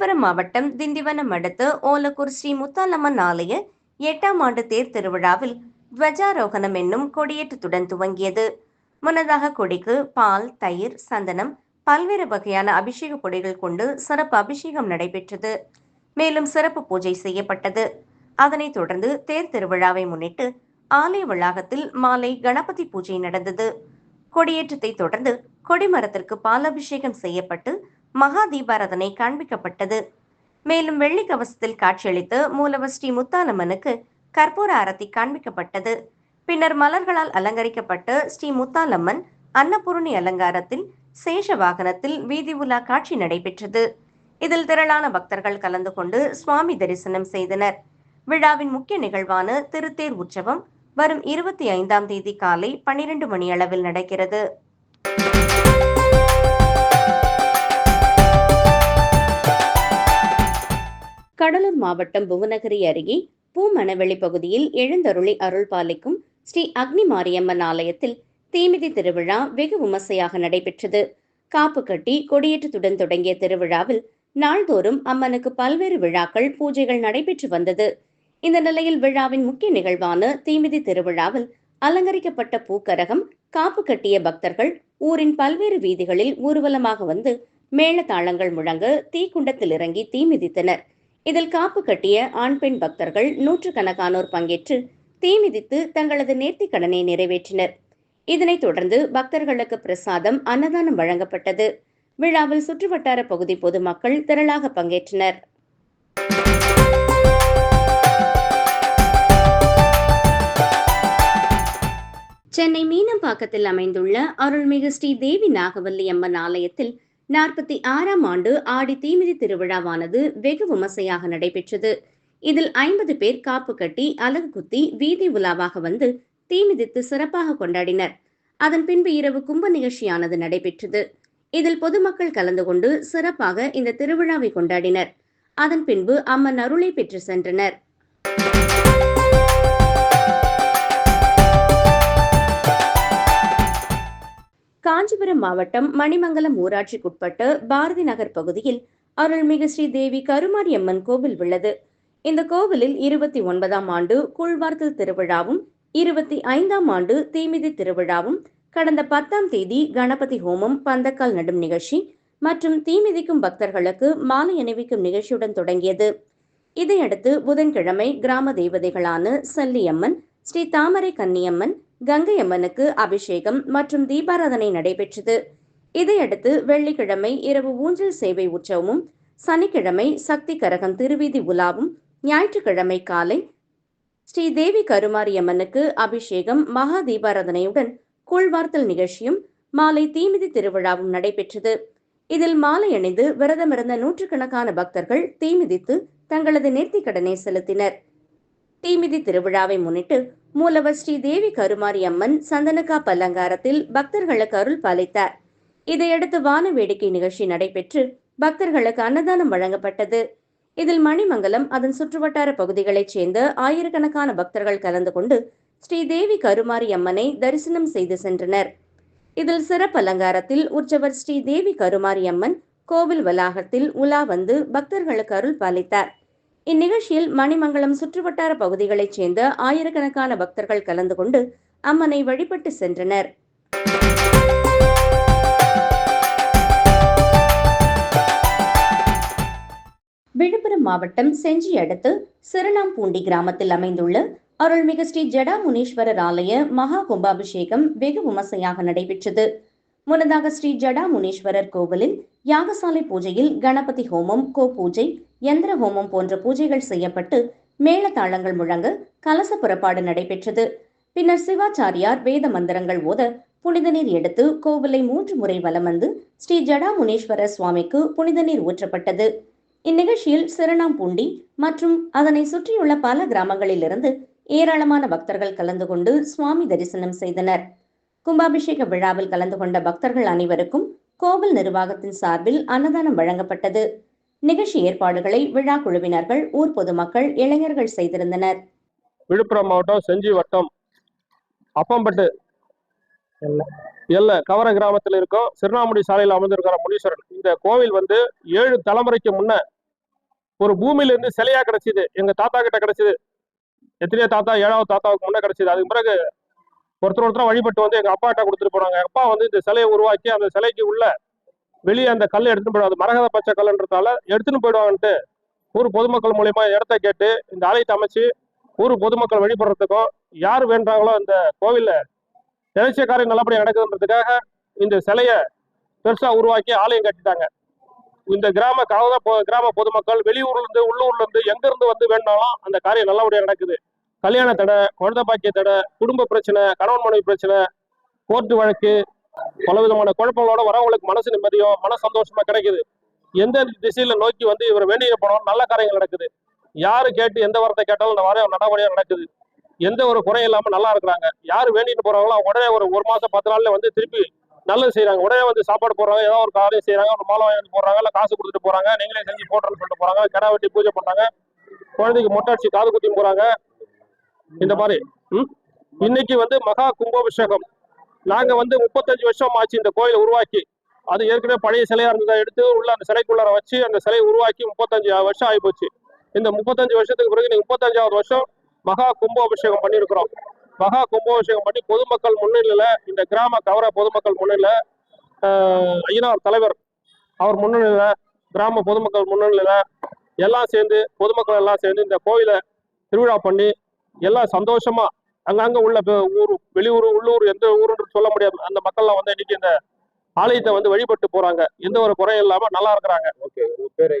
விழுப்புரம் மாவட்டம் திண்டிவனம் அடுத்த ஓலக்கூர் ஸ்ரீ முத்தாலம்மன் ஆலய எட்டாம் ஆண்டு தேர் திருவிழாவில் துவஜாரோகணம் என்னும் கொடியேற்றத்துடன் துவங்கியது. முன்னதாக கொடிக்கு பால் தயிர் சந்தனம் பல்வேறு வகையான அபிஷேக பொடிகள் கொண்டு சிறப்பு அபிஷேகம் நடைபெற்றது. மேலும் சிறப்பு பூஜை செய்யப்பட்டது. அதனைத் தொடர்ந்து தேர் திருவிழாவை முன்னிட்டு ஆலய வளாகத்தில் மாலை கணபதி பூஜை நடந்தது. கொடியேற்றத்தை தொடர்ந்து கொடிமரத்திற்கு பாலாபிஷேகம் செய்யப்பட்டு மகா தீபாராதனை காண்பிக்கப்பட்டது. மேலும் வெள்ளி கவசத்தில் காட்சியளித்து மூலவர் ஸ்ரீ முத்தாலம்மனுக்கு கற்பூர அரத்தி காண்பிக்கப்பட்டது. பின்னர் மலர்களால் அலங்கரிக்கப்பட்டு ஸ்ரீ முத்தாலம்மன் அன்னபூரணி அலங்காரத்தில் சேஷ வாகனத்தில் வீதி உலா காட்சி நடைபெற்றது. இதில் திரளான பக்தர்கள் கலந்து கொண்டு சுவாமி தரிசனம் செய்தனர். விழாவின் முக்கிய நிகழ்வான திருத்தேர் உற்சவம் வரும் இருபத்தி ஐந்தாம் தேதி காலை பனிரெண்டு மணி அளவில் நடக்கிறது. கடலூர் மாவட்டம் புவனகிரி அருகே பூமணவெளி பகுதியில் எழுந்தருளி அருள் பாலிக்கும் ஸ்ரீ அக்னி மாரியம்மன் ஆலயத்தில் தீமிதி திருவிழா வெகு விமர்சையாக நடைபெற்றது. காப்பு கட்டி கொடியேற்றத்துடன் தொடங்கிய திருவிழாவில் நாள்தோறும் அம்மனுக்கு பல்வேறு விழாக்கள் பூஜைகள் நடைபெற்று வந்தது. இந்த நிலையில் விழாவின் முக்கிய நிகழ்வான தீமிதி திருவிழாவில் அலங்கரிக்கப்பட்ட பூக்கரகம் காப்பு கட்டிய பக்தர்கள் ஊரின் பல்வேறு வீதிகளில் ஊர்வலமாக வந்து மேளதாளங்கள் முழங்க தீக்குண்டத்தில் இறங்கி தீ மிதித்தனர் இதில் காப்பு கட்டிய ஆண் பெண் பக்தர்கள் நூற்றுக்கணக்கானோர் பங்கேற்று தீ மிதித்து தங்களது நேர்த்திக் கடனை நிறைவேற்றினர். இதனைத் தொடர்ந்து பக்தர்களுக்கு பிரசாதம் அன்னதானம் வழங்கப்பட்டது. விழாவில் சுற்றுவட்டார பகுதி பொதுமக்கள் திரளாக பங்கேற்றனர். சென்னை மீனம்பாக்கத்தில் அமைந்துள்ள அருள்மிகு ஸ்ரீ தேவி நாகவல்லி அம்மன் ஆலயத்தில் நாற்பத்தி ஆறாம் ஆண்டு ஆடி தீமிதி திருவிழாவானது வெகு விமர்சையாக நடைபெற்றது. இதில் ஐம்பது பேர் காப்பு கட்டி அலகு குத்தி வீதி உலாவாக வந்து தீமிதித்து சிறப்பாக கொண்டாடினர். அதன் பின்பு இரவு கும்ப நிகழ்ச்சியானது நடைபெற்றது. இதில் பொதுமக்கள் கலந்து கொண்டு சிறப்பாக இந்த திருவிழாவை கொண்டாடினர். அதன் பின்பு அம்மன் அருளை பெற்று சென்றனர். காஞ்சிபுரம் மாவட்டம் மணிமங்கலம் ஊராட்சிக்குட்பட்ட பாரதி நகர் பகுதியில் அருள்மிகு ஸ்ரீ தேவி கருமாரியம்மன் கோவில் உள்ளது. இந்த கோவிலில் இருபத்தி ஒன்பதாம் ஆண்டு கூழ்வார்த்தல் திருவிழாவும் இருபத்தி ஐந்தாம் ஆண்டு தீமிதி திருவிழாவும் கடந்த பத்தாம் தேதி கணபதி ஹோமம் பந்தக்கால் நடும் நிகழ்ச்சி மற்றும் தீமிதிக்கும் பக்தர்களுக்கு மாலை அணிவிக்கும் நிகழ்ச்சியுடன் தொடங்கியது. இதையடுத்து புதன்கிழமை கிராம தேவதைகளான சல்லியம்மன் ஸ்ரீ தாமரை கன்னியம்மன் கங்கை அம்மனுக்கு அபிஷேகம் மற்றும் தீபாராதனை நடைபெற்றது. இதையடுத்து வெள்ளிக்கிழமை இரவு ஊஞ்சல் சேவை உற்சவமும் சனிக்கிழமை சக்தி கரகம் திருவீதி உலாவும் ஞாயிற்றுக்கிழமை காலை ஸ்ரீ தேவி கருமாரியம்மனுக்கு அபிஷேகம் மகா தீபாராதனையுடன் கூழ்வார்த்தல் நிகழ்ச்சியும் மாலை தீமிதி திருவிழாவும் நடைபெற்றது. இதில் மாலை அணிந்து விரதமிருந்த நூற்றுக்கணக்கான பக்தர்கள் தீமிதித்து தங்களது நேர்த்திக் கடனை செலுத்தினர். தீமிதி திருவிழாவை முன்னிட்டு மூலவர் ஸ்ரீ தேவி கருமாரி அம்மன் சந்தனக்காப்பு அலங்காரத்தில் பக்தர்களுக்கு அருள் பாலித்தார். இதையடுத்து வான வேடிக்கை நிகழ்ச்சி நடைபெற்று பக்தர்களுக்கு அன்னதானம் வழங்கப்பட்டது. இதில் மணிமங்கலம் அதன் சுற்றுவட்டார பகுதிகளைச் சேர்ந்த ஆயிரக்கணக்கான பக்தர்கள் கலந்து கொண்டு ஸ்ரீ தேவி கருமாரி அம்மனை தரிசனம் செய்து சென்றனர். இதில் சிறப்பு அலங்காரத்தில் உற்சவர் ஸ்ரீ தேவி கருமாரி அம்மன் கோவில் வளாகத்தில் உலா வந்து பக்தர்களுக்கு அருள் பாலித்தார். இந்நிகழ்ச்சியில் மணிமங்கலம் சுற்றுவட்டார பகுதிகளைச் சேர்ந்த ஆயிரக்கணக்கான பக்தர்கள் கலந்து கொண்டு அம்மனை வழிபட்டு சென்றனர். விழுப்புரம் மாவட்டம் செஞ்சி அடுத்து சிறுநாம்பூண்டி கிராமத்தில் அமைந்துள்ள அருள்மிகு ஸ்ரீ ஜடாமுனீஸ்வரர் ஆலய மகா கும்பாபிஷேகம் வெகு விமர்சையாக நடைபெற்றது. முன்னதாக ஸ்ரீ ஜடாமுனீஸ்வரர் கோவிலில் யாகசாலை பூஜையில் கணபதி ஹோமம் கோ பூஜை யந்திர ஹோமம் போன்ற பூஜைகள் செய்யப்பட்டு மேளதாளங்கள் முழங்க கலச புறப்பாடு நடைபெற்றது. பின்னர் சிவாச்சாரியார் வேத மந்திரங்கள் ஓத புனித நீர் எடுத்து கோவிலை மூன்று முறை வலம் வந்து ஸ்ரீ ஜடாமுனேஸ்வர சுவாமிக்கு புனித நீர் ஊற்றப்பட்டது. இந்நிகழ்ச்சியில் சிறுநாம்பூண்டி மற்றும் அதனை சுற்றியுள்ள பல கிராமங்களிலிருந்து ஏராளமான பக்தர்கள் கலந்து கொண்டு சுவாமி தரிசனம் செய்தனர். கும்பாபிஷேக விழாவில் கலந்து கொண்ட பக்தர்கள் அனைவருக்கும் கோவில் நிர்வாகத்தின் சார்பில் அன்னதானம் வழங்கப்பட்டது. நிகழ்ச்சி ஏற்பாடுகளை விழா குழுவினர்கள் ஊர் பொதுமக்கள் இளைஞர்கள் செய்திருந்தனர். விழுப்புரம் மாவட்டம் செஞ்சி வட்டம் அப்பம்பட்டு எல்ல கவர கிராமத்தில் இருக்கும். சிறுநாமுடி சாலையில் அமர்ந்திருக்கிற முனீஸ்வரன். இந்த கோவில் வந்து ஏழு தலைமுறைக்கு முன்ன ஒரு பூமியில இருந்து சிலையா கிடைச்சிது. எங்க தாத்தா கிட்ட கிடைச்சது. எத்தனையோ தாத்தா ஏழாவது தாத்தாவுக்கு முன்னே கிடைச்சது. அதுக்கு பிறகு ஒருத்தர் ஒருத்தர் வழிபட்டு வந்து எங்க அப்பாட்ட கொடுத்துட்டு போனாங்க அப்பா வந்து இந்த சிலையை உருவாக்கி அந்த சிலைக்கு உள்ள வெளியே அந்த கல் எடுத்துட்டு போயிடுவாங்க மரகத பச்சை கல்லுன்றதால எடுத்துன்னு போயிடுவாங்கன்ட்டு ஊர் பொதுமக்கள் மூலியமா இடத்த கேட்டு இந்த ஆலயத்தை அமைச்சு ஊர் பொதுமக்கள் வழிபடுறதுக்கும் யார் வேண்டாங்களோ இந்த கோவில்ல நினைச்ச காரியம் நல்லபடியாக நடக்குதுன்றதுக்காக இந்த சிலையை பெருசா உருவாக்கி ஆலயம் கட்டிட்டாங்க. இந்த கிராம கவத கிராம பொதுமக்கள் வெளியூர்ல இருந்து உள்ளூர்ல இருந்து எங்க இருந்து வந்து வேணாலும் அந்த காரியம் நல்லபடியாக நடக்குது. கல்யாண தடை குழந்தை பாக்கிய தடை குடும்ப பிரச்சனை கணவன் மனைவி பிரச்சனை கோர்ட்டு வழக்கு பல விதமான குழப்பங்களோட வரவங்களுக்கு மனசு நிம்மதியும் மன சந்தோஷமா கிடைக்குது. எந்த திசையில நோக்கி வந்து இவர் வேண்டிய போனோம் நல்ல காரியங்கள் நடக்குது. யாரு கேட்டு எந்த வாரத்தை கேட்டாலும் அந்த வாரம் நடவடிக்கை நடக்குது. எந்த ஒரு குறையும் இல்லாம நல்லா இருக்கிறாங்க. யாரு வேண்டிட்டு போறாங்களோ உடனே ஒரு ஒரு மாசம் பத்து நாள்ல வந்து திருப்பி நல்லது செய்யறாங்க உடனே வந்து சாப்பாடு போடுறாங்க ஏதோ ஒரு காரியம் செய்யறாங்க ஒரு மாலை வாங்கி போடுறாங்க இல்ல காசு கொடுத்துட்டு போறாங்க நீங்களே செஞ்சு போடுறேன்னு சொல்லிட்டு போறாங்க கடை வெட்டி பூஜை பண்றாங்க குழந்தைக்கு மொட்டை அடிச்சு காது குத்தி போறாங்க இந்த மாதிரி ம்? இன்னைக்கு வந்து மகா கும்பாபிஷேகம். நாங்க வந்து முப்பத்தஞ்சு வருஷம் ஆச்சு இந்த கோயிலை உருவாக்கி. அது ஏற்கனவே பழைய சிலையா இருந்ததை எடுத்து உள்ள அந்த சிலைக்குள்ளார வச்சு அந்த சிலையை உருவாக்கி முப்பத்தஞ்சு வருஷம் ஆகிப்போச்சு. இந்த முப்பத்தஞ்சு வருஷத்துக்கு பிறகு நீங்க முப்பத்தஞ்சாவது வருஷம் மகா கும்பாபிஷேகம் பண்ணியிருக்கிறோம். மகா கும்பாபிஷேகம் பண்ணி பொதுமக்கள் முன்னிலையில இந்த கிராம கவர பொதுமக்கள் முன்னிலையில ஆஹ், ஐயனார் தலைவர் அவர் முன்னிலையில கிராம பொதுமக்கள் முன்னிலையில எல்லாம் சேர்ந்து பொதுமக்கள் எல்லாம் சேர்ந்து இந்த கோயிலை திருவிழா பண்ணி எல்லாம் சந்தோஷமா அங்கங்க உள்ள ஊர் வெளியூர் உள்ளூர் எந்த ஊருன்னு சொல்ல முடியாது. அந்த மக்கள்லாம் வந்து இன்னைக்கு இந்த ஆலயத்தை வந்து வழிபட்டு போறாங்க. எந்த ஒரு குறையும் இல்லாம நல்லா இருக்கிறாங்க. ஓகே உங்க பேரு?